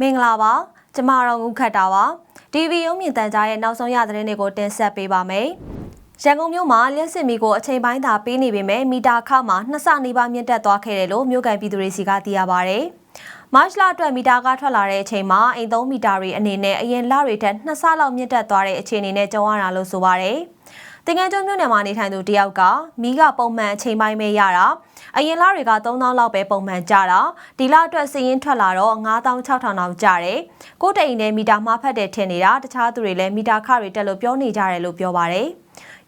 မင်္ဂလာပါကျမတော်ငုခတ်တာပါ TV ရုံးမြင့်တန်ကြားရဲ့နောက်ဆုံးရသတင်းတွေကိုတင်ဆက်ပေးပါမယ်ရန်ကုန်မြို့မှာလျှက်စစ်မီကိုအချိန်ပိုင်းသာပေးနေပေမဲ့မီတာခမှာနှစ်ဆနီးပါးမြင့်တက်သွားခဲ့တယ်လို့မြို့ကန်ပြည်သူတွေစီကသိရပါဗျ။မတ်လအတွက်မီတာကထွက်လာတဲ့အချိန်မှာအိမ်သုံးမီတာတွေအနေနဲ့အရင်လတွေထက်နှစ်ဆလောက်မြင့်တက်သွားတဲ့အခြေအနေနဲ့ကြုံရတာလို့ဆိုပါဗျ။ တင်ငန်းကျွန်းမြို့နယ်မှာနေထိုင်သူတယောက်ကမီးကပုံမှန်အချိန်ပိုင်းပဲရတာအရင်လတွေက3000လောက်ပဲပုံမှန်ကြတာဒီလအတွက်စည်ရင်းထွက်လာတော့9600လောက်ကြတယ်ကိုယ်တိန်နဲ့မီတာမှားဖတ်တဲ့ထင်နေတာတခြားသူတွေလည်းမီတာခတွေတက်လို့ပြောနေကြတယ်လို့ပြောပါတယ်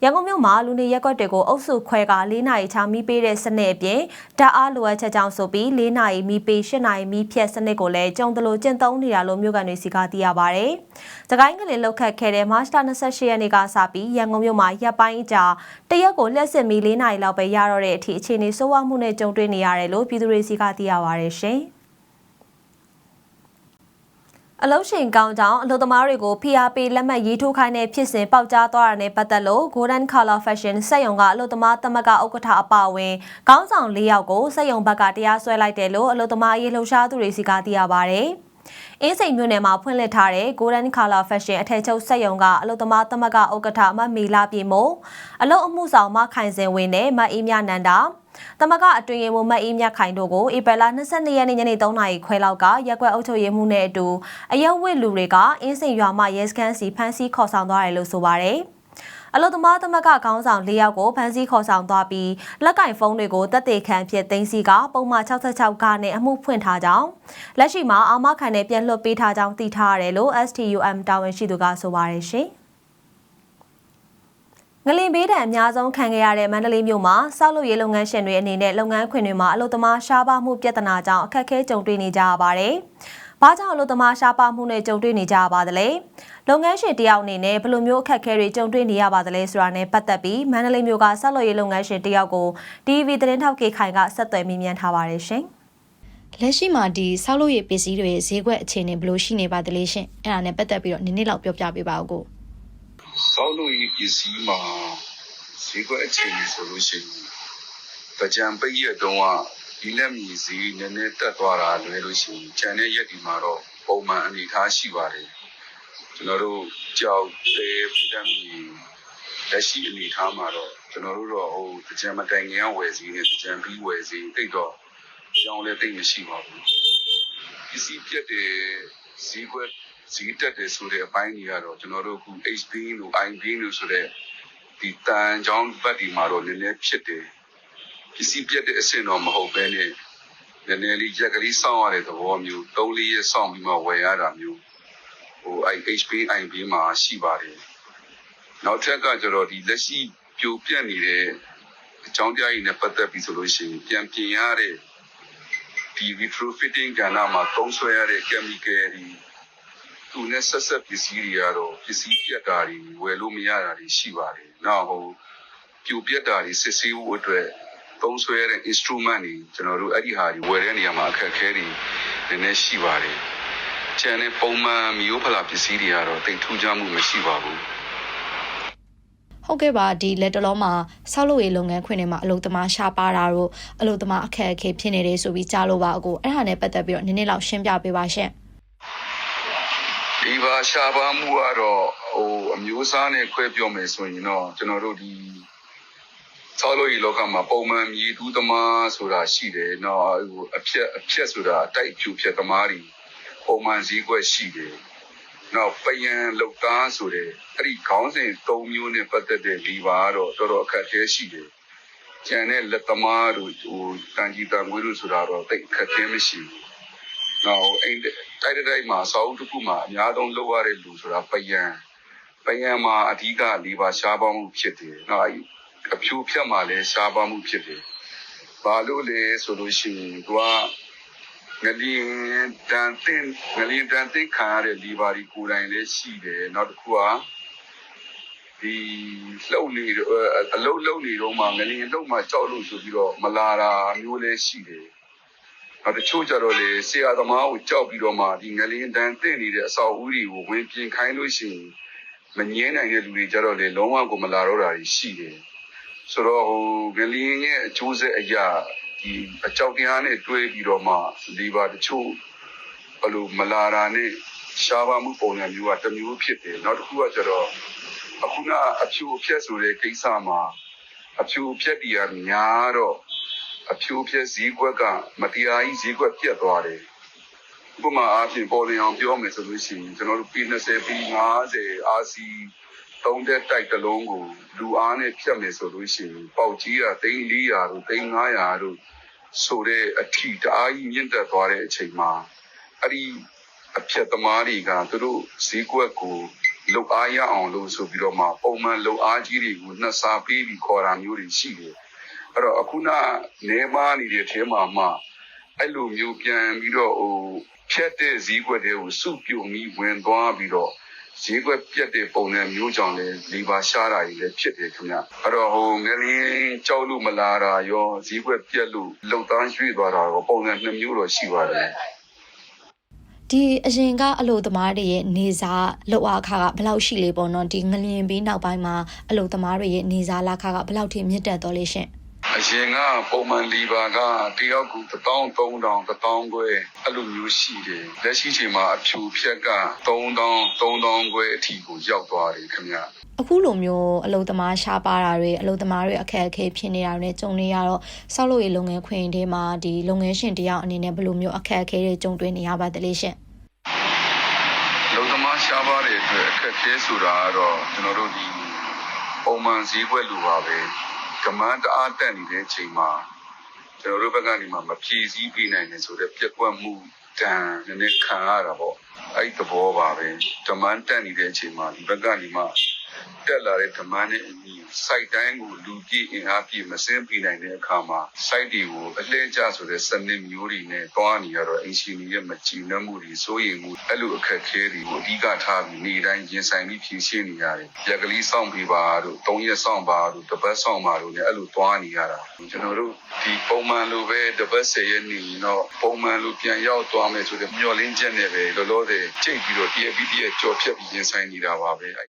ရန်ကုန်မြို့မှာလူနေရက်ကွက်တွေကိုအုပ်စုခွဲက၄နာရီချာမီးပေးတဲ့စနစ်အပြင်ဓာတ်အားလိုအပ်ချက်ကြောင့်ဆိုပြီး၄နာရီမီးပေး၈နာရီမီးဖြတ်စနစ်ကိုလည်းကြုံတလို့ကျင့်သုံးနေတာလို့မြို့ကန်တွေစီကသိရပါဗျ။တကိုင်းကလေးလောက်ခတ်ခဲ့တဲ့မတ်လ28ရက်နေ့ကစပြီးရန်ကုန်မြို့မှာရပ်ပိုင်းအကြာတရက်ကိုလက်စစ်မီး၄နာရီလောက်ပဲရတော့တဲ့အထိအခြေအနေဆိုးဝါးမှုနဲ့ကြုံတွေ့နေရတယ်လို့ပြည်သူတွေစီကသိရပါဗျရှင်။ အလုရှင်ကောင်းကြောင်အလုသမားတွေကို PRP လက်မှတ်ရေးထိုးခိုင်းတဲ့ဖြစ်စဉ်ပေါက်ကြားသွားတာနဲ့ပတ်သက်လို့ Golden Color Fashion စက်ရုံကအလုသမားသမဂ္ဂဥက္ကဋ္ဌအပါအဝင်ကောင်းဆောင်၄ယောက်ကိုစက်ရုံဘက်ကတရားစွဲလိုက်တယ်လို့အလုသမားရေးလှုပ်ရှားသူတွေစီကသိရပါဗျ။အင်းစိန်မြို့နယ်မှာဖွင့်လှစ်ထားတဲ့ Golden Color Fashion အထည်ချုပ်စက်ရုံကအလုသမားသမဂ္ဂဥက္ကဋ္ဌမမီလာပြည်မို့အလုအမှုဆောင်မခိုင်စင်ဝင်းနဲ့မအေးမြနန္ဒာ တမကအတွင်ရင်မမတ်အေးမြခိုင်တို့ကိုဧပြီလ22ရက်နေ့ညနေ3နာရီခွဲလောက်ကရက်ကွက်အုပ်ချုပ်ရေးမှုနဲ့အတူအရက်ဝစ်လူတွေကအင်းစိန်ရွာမှရဲစခန်းစီဖမ်းဆီးခေါ်ဆောင်သွားတယ်လို့ဆိုပါတယ်အလုသမားသမဂခေါင်းဆောင်၄ယောက်ကိုဖမ်းဆီးခေါ်ဆောင်သွားပြီးလက်ကင်ဖုန်းတွေကိုတပ်တေခံဖြစ်သိမ်းဆီးကပုံမှန်66ကနဲ့အမှုဖွင့်ထားကြောင်းလက်ရှိမှာအာမခံနဲ့ပြန်လွှတ်ပေးထားကြောင်းသိထားရတယ်လို့ STUM တာဝန်ရှိသူကဆိုပါတယ်ရှင်။ ငလင်ဘေးဒဏ်အများဆုံးခံခဲ့ရတဲ့မန္တလေးမြို့မှာစောက်လုပ်ရေးလုပ်ငန်းရှင်တွေအနေနဲ့လုပ်ငန်းခွင်တွေမှာအလုပ်သမားရှားပါမှုပြဿနာကြောင့်အခက်အခဲကြုံတွေ့နေကြရပါတယ်။ဘာကြောင့်အလုပ်သမားရှားပါမှုနဲ့ကြုံတွေ့နေကြရပါသလဲ။လုပ်ငန်းရှင်တယောက်အနေနဲ့ဘယ်လိုမျိုးအခက်အခဲတွေကြုံတွေ့နေရပါသလဲဆိုတာနဲ့ပတ်သက်ပြီးမန္တလေးမြို့ကစောက်လုပ်ရေးလုပ်ငန်းရှင်တယောက်ကို DV သတင်းထောက်ကေခိုင်ကဆက်သွယ်မိမြန်ထားပါတယ်ရှင်။လက်ရှိမှာဒီဆောက်လုပ်ရေးပစ္စည်းတွေဈေးကွက်အခြေအနေဘယ်လိုရှိနေပါသလဲရှင်အဲ့ဒါနဲ့ပတ်သက်ပြီးတော့နည်းနည်းလောက်ပြောပြပေးပါဦးကို စောက်လို့ရပစ္စည်းမှာဈေးကွက်အခြေအနေဆိုလို့ရှိရင်ကြံပိတ်ရက်တုန်းကဒီလက်မြည်ဈေးနည်းနည်းတက်သွားတာလွယ်လို့ရှိရင်ခြံတဲ့ရက်ဒီမှာတော့ပုံမှန်အနေထားရှိပါတယ်ကျွန်တော်တို့ကြောက်သေးပြီးလက်မြည်လက်ရှိအနေထားမှာတော့ကျွန်တော်တို့တော့ဟိုကြံမတိုင်ငယ်ဝယ်ဈေးနဲ့ကြံပြီးဝယ်ဈေးတိတ်တော့ကြောင်းလည်းတိတ်မရှိပါဘူးပစ္စည်းပြတ်တဲ့ဈေးကွက် ဈေးတက်တယ်ဆိုတဲ့အပိုင်းကြီးကတော့ကျွန်တော်တို့အခု HB လို့ IB လို့ဆိုတဲ့ဒီတန်ချောင်းဘက်ဒီမှာတော့နည်းနည်းဖြစ်တယ်ပစ္စည်းပြတ်တဲ့အဆင့်တော့မဟုတ်ဘဲနဲ့နည်းနည်းလေးရက်ကလေးစောင့်ရတဲ့သဘောမျိုး၃၄ရက်စောင့်ပြီးမှဝယ်ရတာမျိုးဟို HB IB မှာရှိပါတယ်နောက်ထပ်ကကျတော့ဒီလက်ရှိပြိုပြက်နေတဲ့အကြောင်းတရားကြီးနဲ့ပတ်သက်ပြီးဆိုလို့ရှိရင်ပြန်ပြင်ရတဲ့ဒီ retrofitting ကဏ္ဍမှာသုံးစွဲရတဲ့ chemical တွေ သူနဲ့ဆက်ဆက်ပစ္စည်းတွေကတော့ပစ္စည်းပြတ်တာတွေဝယ်လို့မရတာတွေရှိပါတယ်။နောက်ဟိုပြိုပြတ်တာတွေစစ်ဆေးဖို့အတွက်သုံးစွဲရတဲ့ instrument တွေကျွန်တော်တို့အဲ့ဒီဟာတွေဝယ်တဲ့နေရာမှာအခက်အခဲတွေနည်းနည်းရှိပါတယ်။ကျန်တဲ့ပုံမှန်မျိုးဖလာပစ္စည်းတွေကတော့တိတ်ထူးခြားမှုမရှိပါဘူး။ဟုတ်ကဲ့ပါဒီလက်တလုံးမှာဆောက်လုပ်ရေးလုပ်ငန်းခွင်တွေမှာအလုပ်သမားရှားပါတာတို့အလုပ်သမားအခက်အခဲဖြစ်နေတယ်ဆိုပြီးကြားလို့ပါအကိုအဲ့ဒါနဲ့ပတ်သက်ပြီးတော့နည်းနည်းလောက်ရှင်းပြပေးပါရှင် ဒီပါရှားပါမှုကတော့ဟိုအမျိုးအစားနဲ့ခွဲပြောမယ်ဆိုရင်တော့ကျွန်တော်တို့ဒီဆောက်လို့ရလောကမှာပုံမှန်မြေတူးသမားဆိုတာရှိတယ်။နော်ဟိုအဖြက်အဖြက်ဆိုတာအတိုက်ဖြူဖြက်သမားတွေပုံမှန်စည်းကွက်ရှိတယ်။နောက်ပယံလောက်သားဆိုတဲ့အဲ့ဒီခေါင်းစဉ်၃မျိုးနဲ့ပတ်သက်တဲ့ဒီပါကတော့တော်တော်အခက်အခဲရှိတယ်။ကျန်တဲ့လက်သမားတို့ဟိုတန်ကြီးတန်ငွေတို့ဆိုတာတော့တိတ်အခက်အခဲမရှိဘူး။ နောက်အိမ်တိုက်တဲ့တိုက်မှာစောက်တစ်ခုမှာအများဆုံးလောက်ရတဲ့လူဆိုတာပယံပယံမှာအဓိကဒီပါရှားပေါင်းမှုဖြစ်တယ်။နောက်အဲ့အဖြူဖြတ်မှာလည်းရှားပါမှုဖြစ်တယ်။ဘာလို့လဲဆိုလို့ရှိရင်သူကငလျင်တန်တင်ငလျင်တန်တင်ခံရတဲ့ဒီပါဒီကိုယ်တိုင်လည်းရှိတယ်။နောက်တစ်ခုကဒီလှုပ်နေတော့အလုံးလုံးနေတော့မှငလျင်လုံးမှကြောက်လို့ဆိုပြီးတော့မလာတာမျိုးလည်းရှိတယ်။ နောက်တချို့ကြတော့လေဆရာသမားကိုကြောက်ပြီးတော့မှဒီငလျင်တန်တင်နေတဲ့အဆောက်အဦတွေကိုဝင်ပြင်ခိုင်းလို့ရှိရင်မငြင်းနိုင်တဲ့လူတွေကြတော့လေလုံးဝကိုမလာတော့တာရှိတယ်။ဆိုတော့ဟိုဂလီရဲ့အကျိုးဆက်အရာဒီအကြောက်တရားနဲ့တွဲပြီးတော့မှလီဗာတချို့ဘယ်လိုမလာတာနဲ့ရှားပါမှုပုံစံမျိုးကတစ်မျိုးဖြစ်တယ်နောက်တစ်ခုကကျတော့အခုကအဖြူအဖြက်ဆိုတဲ့ကိစ္စမှာအဖြူအဖြက်တီးကများတော့ အဖြူအဖြက်ဈေးကွက်ကမတရားကြီးဈေးကွက်ပြတ်သွားတယ်ဥပမာအားဖြင့်ပေါ်လင်အောင်ပြောမယ်ဆိုလို့ရှိရင်ကျွန်တော်တို့ P20 P50 RC သုံးတဲ့တိုက်တစ်လုံးကိုလူအားနဲ့ဖြတ်မယ်ဆိုလို့ရှိရင်ပေါက်ကြီးက3400တို့3500တို့ဆိုတဲ့အထီတအားကြီးမြင့်တက်သွားတဲ့အချိန်မှာအဲ့ဒီအဖြတ်သမားတွေကသူတို့ဈေးကွက်ကိုလုတ်အားရအောင်လို့ဆိုပြီးတော့မှပုံမှန်လုတ်အားကြီးတွေကိုနှစ်စားပေးပြီးခေါ်တာမျိုးတွေရှိတယ် အဲ့တော့အခုကနေမနေတဲ့အဲမှာမှအဲ့လိုမျိုးပြန်ပြီးတော့ဟိုဖြတ်တဲ့ဈေးကွက်တွေကိုစုပြုံပြီးဝင်သွားပြီးတော့ဈေးကွက်ပြတ်တဲ့ပုံစံမျိုးကြောင့်လည်းလီဘာရှားတာကြီးလည်းဖြစ်တယ်ခင်ဗျအဲ့တော့ဟိုငလင်းကြောက်လို့မလာတာရောဈေးကွက်ပြတ်လို့လှုပ်သားရွှေ့သွားတာရောပုံစံနှစ်မျိုးတော့ရှိပါတယ်ဒီအရင်ကအလို့သမားတွေရဲ့နေစားလောက်အားခါကဘယ်လောက်ရှိလေပေါ့နော်ဒီငလျင်ပြီးနောက်ပိုင်းမှာအလို့သမားတွေရဲ့နေစားလာခါကဘယ်လောက်ထိမြင့်တက်တော်လဲရှင် အရင်ကပုံမှန်လီဘာကတယောက်ကူ1300 1000ခွဲအဲ့လိုမျိုးရှိတယ်လက်ရှိချိန်မှာအဖြူဖြက်က3000 3000ခွဲအထိကိုရောက်သွားတယ်ခင်ဗျအခုလိုမျိုးအလုပ်သမားရှားပါတာတွေအလုပ်သမားတွေအခက်အခဲဖြစ်နေတာတွေနဲ့ကြုံနေရတော့ဆောက်လုပ်ရေးလုပ်ငန်းခွင်တွေမှာဒီလုပ်ငန်းရှင်တယောက်အနေနဲ့ဘယ်လိုမျိုးအခက်အခဲတွေကြုံတွေ့နေရပါသလဲရှင်လုံသမားရှားပါတဲ့အတွက်အခက်အခဲဆိုတာကတော့ကျွန်တော်တို့ဒီပုံမှန်ဈေးကွက်လိုပါပဲ ကမန်းတအားတက်နေတဲ့အချိန်မှာကျွန်တော်တို့ဘက်ကနေမှမဖြည့်ဆည်းပေးနိုင်တယ်ဆိုတော့ပြက်ကွက်မှုတန်နည်းနည်းခံရတာပေါ့အဲ့ဒီသဘောပါပဲကမန်းတက်နေတဲ့အချိန်မှာဒီဘက်ကနေမှ တက်လာတဲ့ကမန်းနဲ့အညီ site တိုင်းကိုလူပြည့်အင်အားပြည့်မစင်းပြနိုင်တဲ့အခါမှာ site တွေကိုအလှည့်ကျဆိုတဲ့စနစ်မျိုးတွေနဲ့တွားနေရတော့အင်ရှင်ရဲ့မကြည်နပ်မှုတွေစိုးရိမ်မှုအဲ့လိုအခက်အခဲတွေကိုအဓိကထားပြီးနေ့တိုင်းရင်ဆိုင်ပြီးဖြေရှင်းနေရတယ်။ရက်ကလေးစောင့်ပြီးပါတို့၃ရက်စောင့်ပါတို့တစ်ပတ်စောင့်ပါတို့လည်းအဲ့လိုတွားနေရတာ။ကျွန်တော်တို့ဒီပုံမှန်လိုပဲတစ်ပတ်၁၀ရက်နေရင်တော့ပုံမှန်လိုပြန်ရောက်သွားမယ်ဆိုတဲ့မျှော်လင့်ချက်နဲ့ပဲလောလောဆယ်ကြိတ်ပြီးတော့တရက်ပြီးတရက်ကြော်ဖြတ်ပြီးရင်ဆိုင်နေတာပါပဲ။